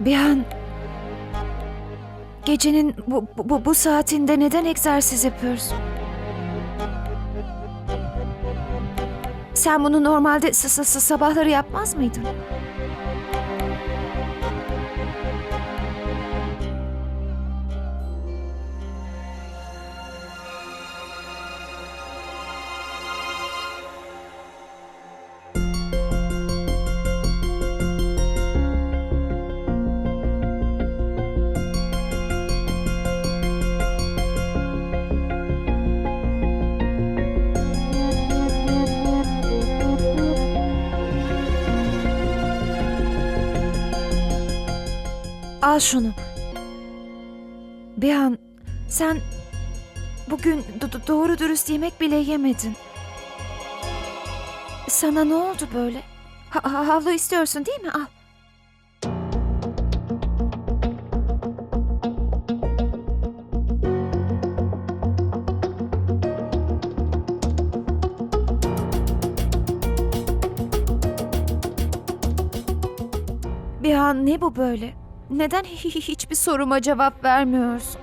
Bir an gecenin bu, bu, bu saatinde neden egzersiz yapıyorsun? Sen bunu normalde s- sabahları yapmaz mıydın? Al şunu. Bir an sen bugün do- do- doğru dürüst yemek bile yemedin. Sana ne oldu böyle? Ha- havlu istiyorsun değil mi? Al. Bir an ne bu böyle? Neden hi- hi- hiçbir soruma cevap vermiyorsun?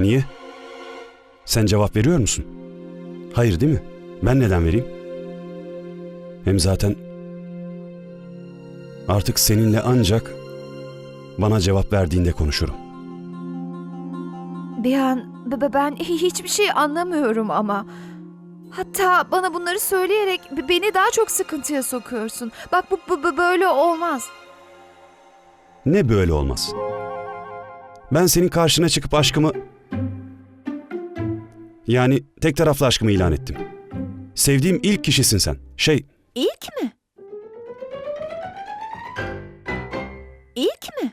Niye? Sen cevap veriyor musun? Hayır değil mi? Ben neden vereyim? Hem zaten artık seninle ancak bana cevap verdiğinde konuşurum. Bir an be- be- ben hi- hiçbir şey anlamıyorum ama. Hatta bana bunları söyleyerek be- beni daha çok sıkıntıya sokuyorsun. Bak bu, bu bu böyle olmaz. Ne böyle olmaz? Ben senin karşına çıkıp aşkımı... Yani tek taraflı aşkımı ilan ettim. Sevdiğim ilk kişisin sen. Şey, İlk mi? İlk mi?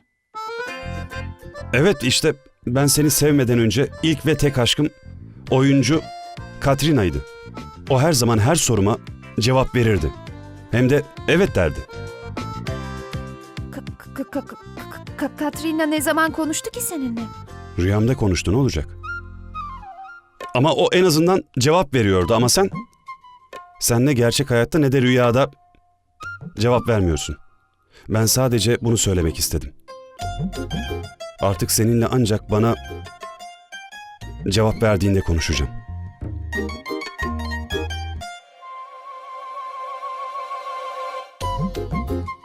evet işte ben seni sevmeden önce ilk ve tek aşkım oyuncu Katrina'ydı. O her zaman her soruma cevap verirdi. Hem de evet derdi. Ka- ka- ka- ka- ka- Katrina ne zaman konuştu ki seninle? Rüyamda konuştu ne olacak? Ama o en azından cevap veriyordu ama sen... Sen ne gerçek hayatta ne de rüyada cevap vermiyorsun. Ben sadece bunu söylemek istedim. Artık seninle ancak bana cevap verdiğinde konuşacağım. Música